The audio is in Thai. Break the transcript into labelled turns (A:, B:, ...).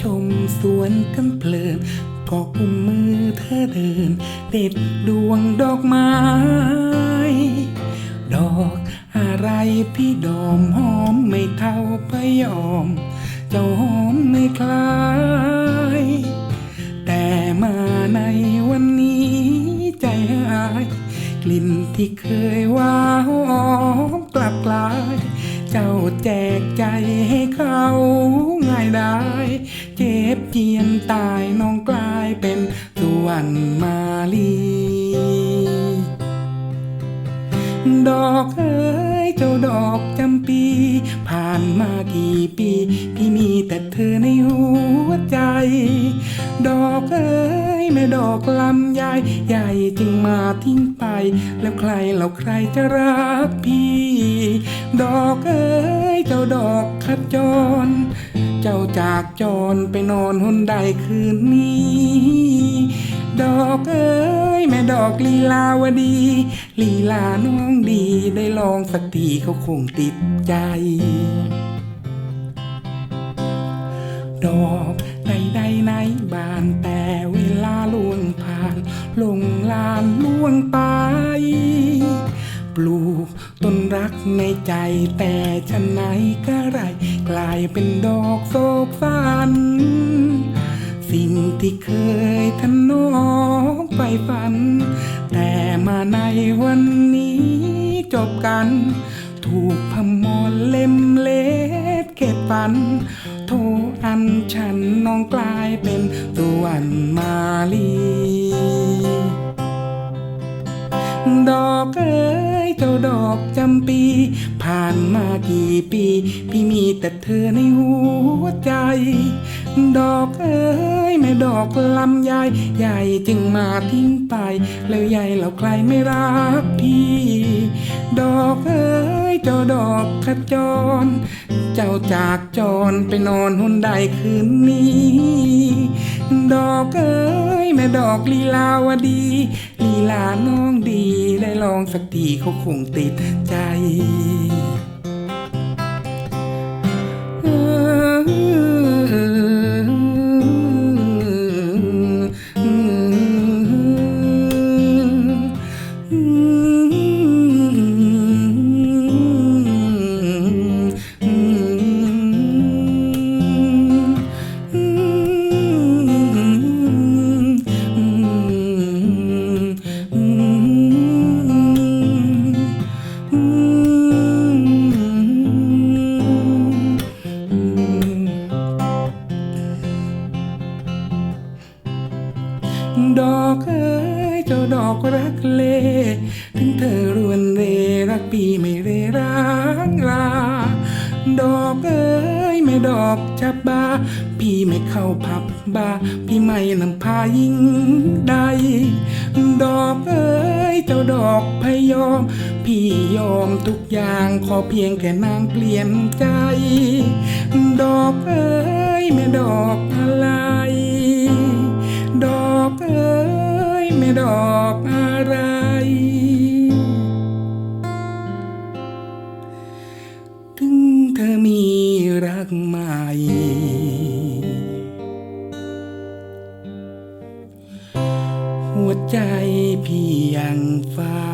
A: ชมสวนกันเพลินก็กุมมือเธอเดินเด็ดดวงดอกไม้ ดอกอะไรพี่ดอมหอมไม่เท่าพยอม เจ้าหอมไม่คลาย แต่มาในวันนี้ใจหาย กลิ่นที่เคยว่าหอมกลับกลาย เจ้าแจกใจให้เขาง่ายได้เจ็บเจียนตายน้องกลายเป็นสุวรรณมาลีดอกเอ้ยเจ้าดอกานมากี่ปี พี่มีแต่เธอในหัวใจ ดอกเอ้ยแม่ดอกลำใหญ่ใหญ่จึงมาทิ้งไป แล้วใครเราใครจะรักพี่ ดอกเอ้ยเจ้าดอกขจร เจ้าจากจรไปนอนหนใดคืนนี้ ดอกเอ้ยแม่ดอกลีลาวดี ลีลาน้องดีได้ลองสักทีเขาคงติดใจ ดอกใดใดในบานแต่เวลาล่วงผ่าน ลงลานล่วงไป ปลูกต้นรักในใจแต่ฉันไหนก็ไร กลายเป็นดอกโศกสันสิ่งที่เคยทนน ฝัน แต่มาในวันนี้จบกัน ถูกพมรเล่มเล็ดเก็บปัน โทอันฉันน้องกลายเป็นตัวันมาลีดอกเอ้ยเจ้าดอกจำปี ผ่านมากี่ปี พี่มีแต่เธอในหัวใจ ดอกเอ้ยแม่ดอกลำใหญ่ใหญ่จึงมาทิ้งไป แล้วใหญ่เราใครไม่รักพี่ ดอกเอ้ยเจ้าดอกขจร เจ้าจากจรไปนอนหุ่นใดคืนนี้ ดอกเอ้ยแม่ดอกลีลาวดีลีลาน้องดีได้ลองสักทีเขาคงติดใจ อกรักเล ถึงเธอรวนเรรักพี่ไม่เรรักลา ดอกเอ้ยไม่ดอกจับบา พี่ไม่เข้าผับบา พี่ไม่นำพายิงใด ดอกเอ้ยเจ้าดอกพยอม พี่ยอมทุกอย่างขอเพียงแค่นางเปลี่ยนใจ ดอกเอ้ยแม่ดอกอะไร ดอกอะไร ถึงเธอมีรักใหม่ หัวใจพี่ยังเฝ้า